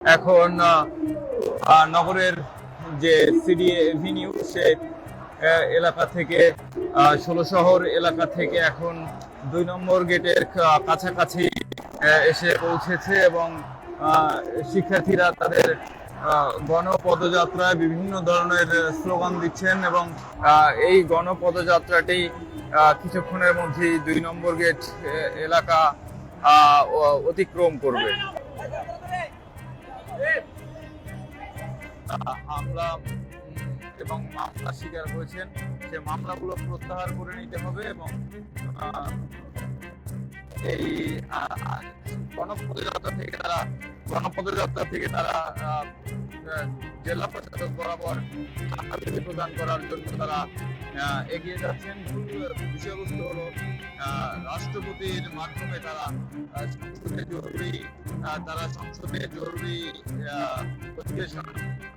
এখন নগরের যে সিডি এভিনিউ, সে এলাকা থেকে ষোলো শহর এলাকা থেকে এখন দুই নম্বর গেটের কাছাকাছি এসে পৌঁছেছে এবং শিক্ষার্থীরা তাদের গণপদযাত্রায় বিভিন্ন ধরনের স্লোগান দিচ্ছেন এবং এই গণপদযাত্রাটি কিছুক্ষণের মধ্যেই দুই নম্বর গেট এলাকা অতিক্রম করবে। হামলা এবং মামলা স্বীকার হয়েছেন সে মামলাগুলো প্রত্যাহার করে নিতে হবে এবং এই আহ, থেকে তারা গণপদযাত্রা থেকে তারা জেলা প্রশাসক বরাবর স্বীকৃতি প্রদান করার জন্য তারা এগিয়ে যাচ্ছেন। বিষয়বস্তু হলো রাষ্ট্রপতির মাধ্যমে তারা সংসদে জরুরি তারা সংসদে জরুরি অধিবেশন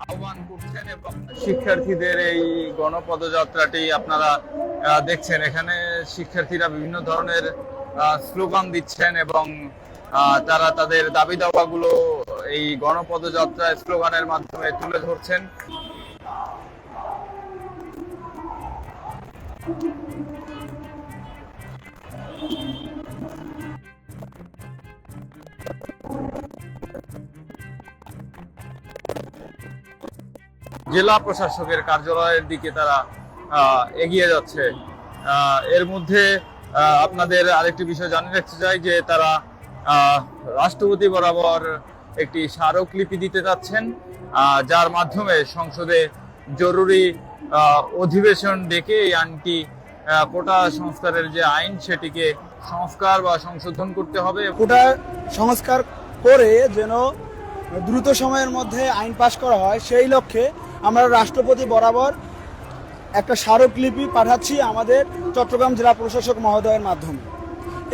আহ্বান করছেন এবং শিক্ষার্থীদের এই গণপদযাত্রাটি আপনারা দেখছেন। এখানে শিক্ষার্থীরা বিভিন্ন ধরনের স্লোগান দিচ্ছেন এবং তারা তাদের দাবি দাওয়াগুলো এই গণপদযাত্রা স্লোগানের মাধ্যমে তুলে ধরছেন। জেলা প্রশাসকের কার্যালয়ের দিকে তারা এগিয়ে যাচ্ছে। এর মধ্যে আপনাদের আরেকটি বিষয় জানিয়ে রাখতে চাই যে তারা রাষ্ট্রপতি বরাবর একটি স্মারকলিপি দিতে যাচ্ছেন যার মাধ্যমে সংসদে জরুরি অধিবেশন ডেকে এই আইনটি কোটা সংস্কারের যে আইন সেটিকে সংস্কার বা সংশোধন করতে হবে। কোটা সংস্কার করে যেন দ্রুত সময়ের মধ্যে আইন পাশ করা হয়, সেই লক্ষ্যে আমরা রাষ্ট্রপতি বরাবর একটা স্মারকলিপি পাঠাচ্ছি আমাদের চট্টগ্রাম জেলা প্রশাসক মহোদয়ের মাধ্যমে।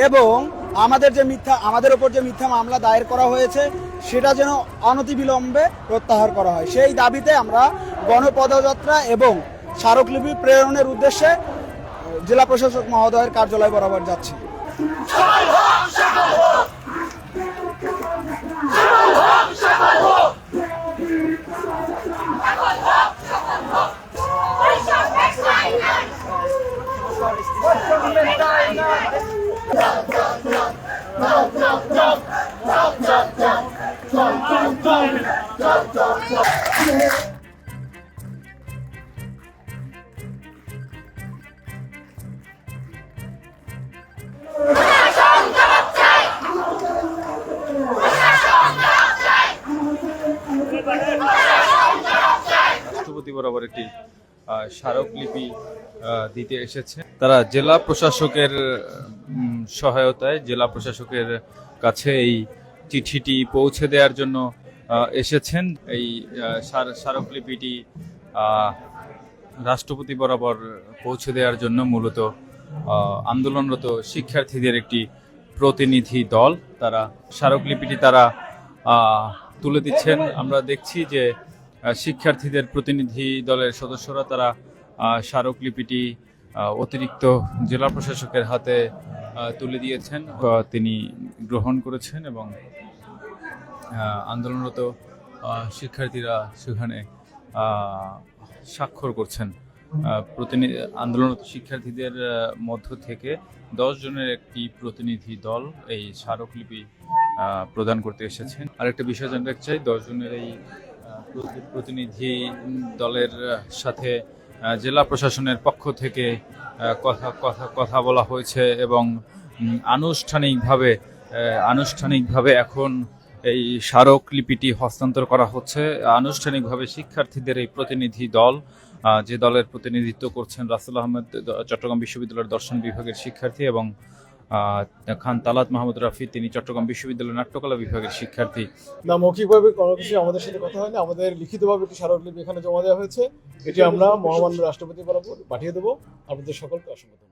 এবং আমাদের যে মিথ্যা আমাদের ওপর যে মিথ্যা মামলা দায়ের করা হয়েছে সেটা যেন অনতিবিলম্বে প্রত্যাহার করা হয় সেই দাবিতে আমরা গণপদযাত্রা এবং স্মারকলিপি প্রেরণের উদ্দেশ্যে জেলা প্রশাসক মহোদয়ের কার্যালয় বরাবর যাচ্ছি রাষ্ট্রপতি বরাবর একটি স্মারকলিপি দিতে এসেছে। তারা জেলা প্রশাসকের সহায়তায় জেলা প্রশাসকের কাছে এই চিঠিটি পৌঁছে দেওয়ার জন্য এসেছেন। এই স্মারকলিপিটি রাষ্ট্রপতি বরাবর পৌঁছে দেওয়ার জন্য মূলত আন্দোলনরত শিক্ষার্থীদের একটি প্রতিনিধি দল। তারা স্মারকলিপিটি তারা তুলে দিচ্ছেন। আমরা দেখছি যে শিক্ষার্থীদের প্রতিনিধি দলের সদস্যরা তারা স্মারকলিপিটি অতিরিক্ত জেলা প্রশাসকের হাতে তুলে দিয়েছেন তিনি গ্রহণ করেছেন এবং আন্দোলনরত শিক্ষার্থীরা সেখানে স্বাক্ষর করছেন। প্রতিনিধি আন্দোলনরত শিক্ষার্থীদের মধ্য থেকে দশ জনের একটি প্রতিনিধি দল এই স্মারকলিপি প্রদান করতে এসেছেন। আরেকটা বিষয় জানতে চাই, দশ জনের এই প্রতিনিধি দলের সাথে জেলা প্রশাসনের পক্ষ থেকে কথা কথা কথা বলা হয়েছে এবং আনুষ্ঠানিকভাবে আনুষ্ঠানিকভাবে এখন এই স্মারকলিপিটি হস্তান্তর করা হচ্ছে। আনুষ্ঠানিকভাবে শিক্ষার্থীদের এই প্রতিনিধি দল যে দলের প্রতিনিধিত্ব করছেন রাসেল আহমেদ চট্টগ্রাম বিশ্ববিদ্যালয়ের দর্শন বিভাগের শিক্ষার্থী এবং খান তালাত মাহমুদ রাফি, তিনি চট্টগ্রাম বিশ্ববিদ্যালয়ের নাট্যকলা বিভাগের শিক্ষার্থী। না, মৌখিকভাবে কোনো কিছু আমাদের সাথে কথা হয়নি। আমাদের লিখিতভাবে একটি স্মারকলিপি এখানে জমা দেওয়া হয়েছে। এটি আমরা মহামান্য রাষ্ট্রপতি বরাবর পাঠিয়ে দেবো। আপনাদের সকলকে অসংখ্য।